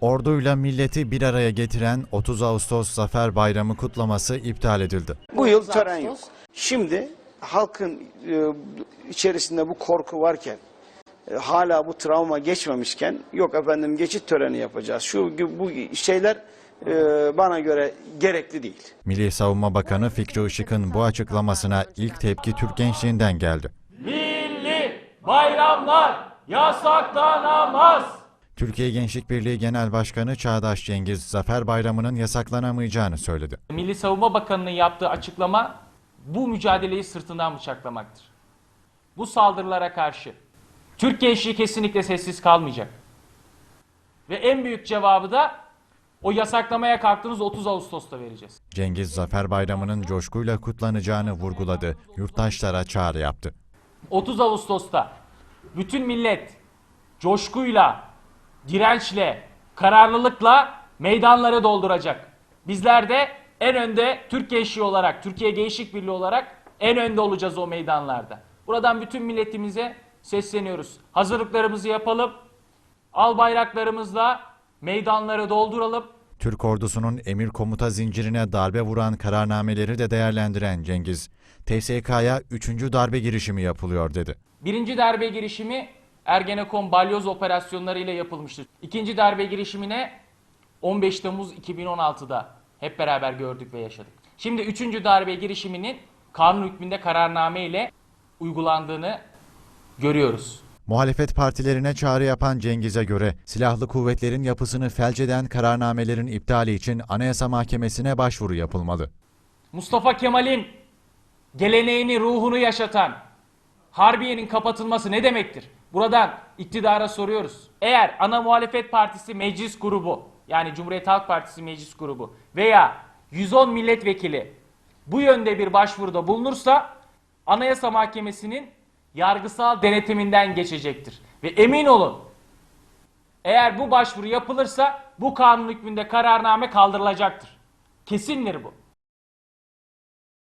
Orduyla milleti bir araya getiren 30 Ağustos Zafer Bayramı kutlaması iptal edildi. Bu yıl 30 tören yok. Şimdi halkın e, içerisinde bu korku varken, e, hala bu travma geçmemişken, yok efendim geçit töreni yapacağız. Şu bu şeyler e, bana göre gerekli değil. Milli Savunma Bakanı Fikri Işık'ın bu açıklamasına ilk tepki Türk gençliğinden geldi. Milli bayramlar yasaklanamaz. Türkiye Gençlik Birliği Genel Başkanı Çağdaş Cengiz, Zafer Bayramı'nın yasaklanamayacağını söyledi. Milli Savunma Bakanı'nın yaptığı açıklama bu mücadeleyi sırtından bıçaklamaktır. Bu saldırılara karşı Türk gençliği kesinlikle sessiz kalmayacak. Ve en büyük cevabı da o yasaklamaya kalktığınız 30 Ağustos'ta vereceğiz. Cengiz, Zafer Bayramı'nın coşkuyla kutlanacağını vurguladı, yurttaşlara çağrı yaptı. 30 Ağustos'ta bütün millet coşkuyla, dirençle, kararlılıkla meydanları dolduracak. Bizler de en önde Türk gençliği olarak, Türkiye Gençlik Birliği olarak en önde olacağız o meydanlarda. Buradan bütün milletimize sesleniyoruz. Hazırlıklarımızı yapalım. Al bayraklarımızla meydanları dolduralım. Türk ordusunun emir komuta zincirine darbe vuran kararnameleri de değerlendiren Cengiz, TSK'ya 3. darbe girişimi yapılıyor dedi. Birinci darbe girişimi Ergenekon balyoz operasyonları ile yapılmıştır. İkinci darbe girişimine 15 Temmuz 2016'da hep beraber gördük ve yaşadık. Şimdi üçüncü darbe girişiminin kanun hükmünde kararname ile uygulandığını görüyoruz. Muhalefet partilerine çağrı yapan Cengiz'e göre silahlı kuvvetlerin yapısını felç eden kararnamelerin iptali için Anayasa Mahkemesi'ne başvuru yapılmalı. Mustafa Kemal'in geleneğini, ruhunu yaşatan Harbiye'nin kapatılması ne demektir? Buradan iktidara soruyoruz. Eğer ana muhalefet partisi meclis grubu yani Cumhuriyet Halk Partisi meclis grubu veya 110 milletvekili bu yönde bir başvuruda bulunursa Anayasa Mahkemesi'nin yargısal denetiminden geçecektir. Ve emin olun eğer bu başvuru yapılırsa bu kanun hükmünde kararname kaldırılacaktır. Kesindir bu.